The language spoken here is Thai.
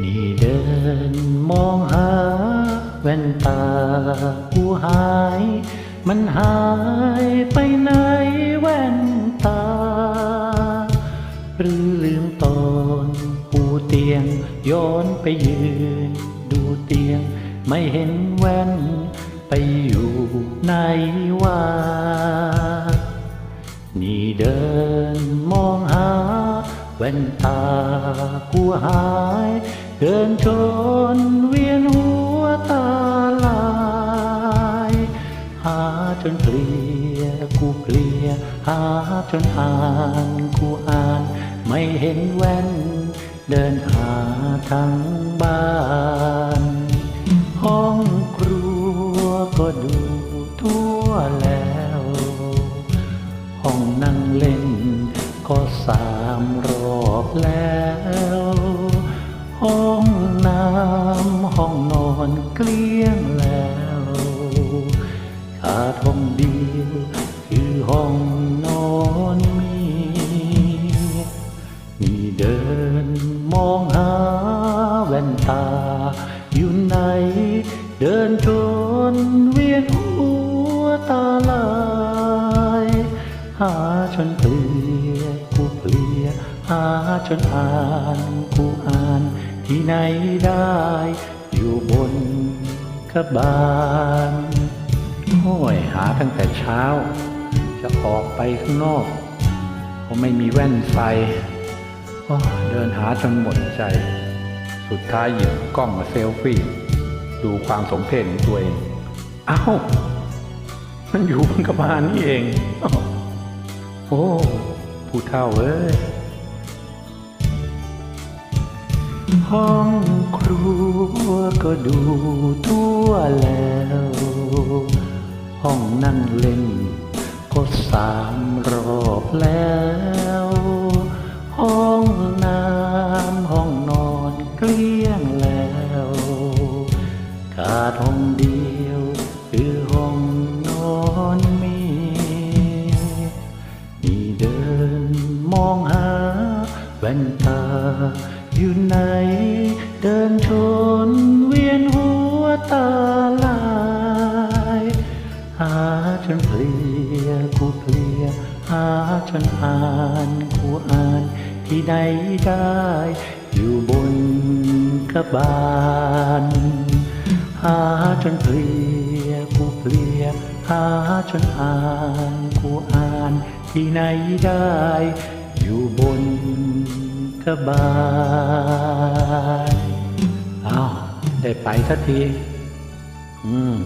นี่เดินมองหาแว่นตาผู้หาย มันหายไปไหนแว่นตา หรือลืมตอนปูเตียงย้อนไปยืน ดูเตียงไม่เห็นแว่น ไปอยู่ไหนว่า นี่เดินมองหา ว่นตากูหาย เดินชนเวียนหัวตาลาย หาจนเกลียกูเกลีย หาจนอ่านกูอ่าน ไม่เห็นแว่น เดินหาทั้งบ้าน ห้องครัวก็ดูทั่วแล ว คือห้องนอนเมียนี่เดินมองหาแว่นตา อยู่ไหน เดินจนเวียนหัวตาลาย หาจนเกลียกูเกลียหาจนอ่านกูอ่านที่ไหนได้ อยู่บนกระบาล โอ้ยหาตั้งแต่เช้า จะออกไปข้างนอก ก็ไม่มีแว่นใส่เดินหาจนหมดใจ สุดท้ายหยิบกล้องมาเซลฟี่ ดูความสมเพชของตัวเอง เอ้า มันอยู่บนกระบาลนี่เอง โอ้ ผู้เท่าเอ้ยห้องครัวก็ดูทั่วแล้ว นั่งเล่น ก็สามรอบแล้ว ห้องน้ำห้องนอนเกลี้ยงแล้ว ขาดห้องเดียวคือห้องนอนมียนี่เดินมองหาแว่นตาอยู่ไหน เดินชนเวียนหัวตา ยกูเพลียหาจนอ่านกูอ่านที่ใดได้ อยู่บนกระบาลหาจนเพลียกูเพลียหาจนอ่านกูอ่านที่ไหนได้ อยู่บนกระบาลอ้าวได้ไปสักทีอืม